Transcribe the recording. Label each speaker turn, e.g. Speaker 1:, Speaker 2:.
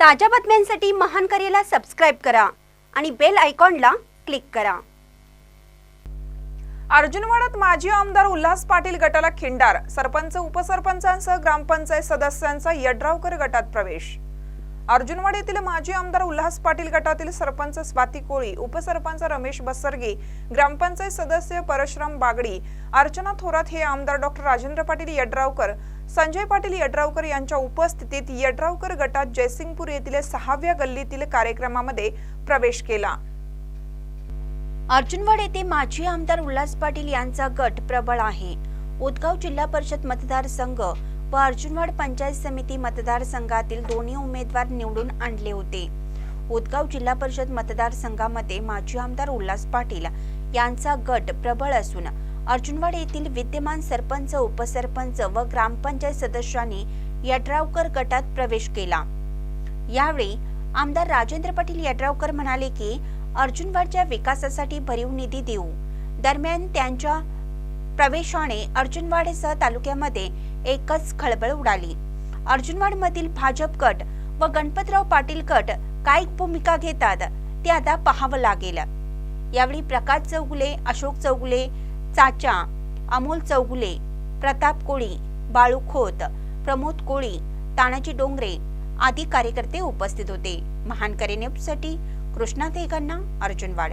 Speaker 1: ताज्या बातम्यांसाठी महान करेला सबस्क्राईब करा आणि बेल आयकॉनला क्लिक करा.
Speaker 2: अर्जुनवाड्यात माजी आमदार उल्हास पाटील गटाला खिंडार. सरपंच उपसरपंचांसह ग्रामपंचायत सदस्यांचा यड्रावकर गटात प्रवेश. अर्जुनवाड येथील माजी आमदार उल्हास पाटील गटातील सरपंच स्वाती कोळी उपसरपंच रमेश बसरगे ग्रामपंचायत सदस्य परशुराम बागडी अर्चना थोरात हे आमदार डॉक्टर राजेंद्र पाटील यड्रावकर संजय पाटील यड्रावकर यांच्या उपस्थितीत यड्रावकर गटात जयसिंगपूर येथील सहाव्या गल्लीतील कार्यक्रमामध्ये प्रवेश केला.
Speaker 1: अर्जुनवाड येथे माजी आमदार उल्हास पाटील यांचा गट प्रबळ आहे. उदगाव जिल्हा परिषद मतदारसंघ व अर्जुनवाड पंचायत समिती मतदारसंघातील दोन्ही उमेदवार निवडून आणले होते. उदगाव जिल्हा परिषद मतदारसंघामध्ये माजी आमदार उल्हास पाटील यांचा गट प्रबळ असून अर्जुनवाड येथील विद्यमान सरपंच उपसरपंच व ग्रामपंचायत सदस्यांनी यड्रावकर गटात प्रवेश केला. यावेळी आमदार राजेंद्र पाटील यड्रावकर म्हणाले की अर्जुनवाडच्या विकासासाठी भरीव निधी देऊ. दरम्यान त्यांच्या प्रवेशाने अर्जुनवाडसह तालुक्यामध्ये एकच खळबळ उडाली. अर्जुनवाडमधील भाजप गट व गणपतराव पाटील गट काय भूमिका घेतात ते आता पाहावं लागेल. यावेळी प्रकाश चौगुले अशोक चौगुले चाचा अमोल चौगुले प्रताप कोळी बाळू खोत प्रमोद कोळी तानाजी डोंगरे आदी कार्यकर्ते उपस्थित होते. महान करे न्यूजसाठी कृष्णा देगांना अर्जुनवाड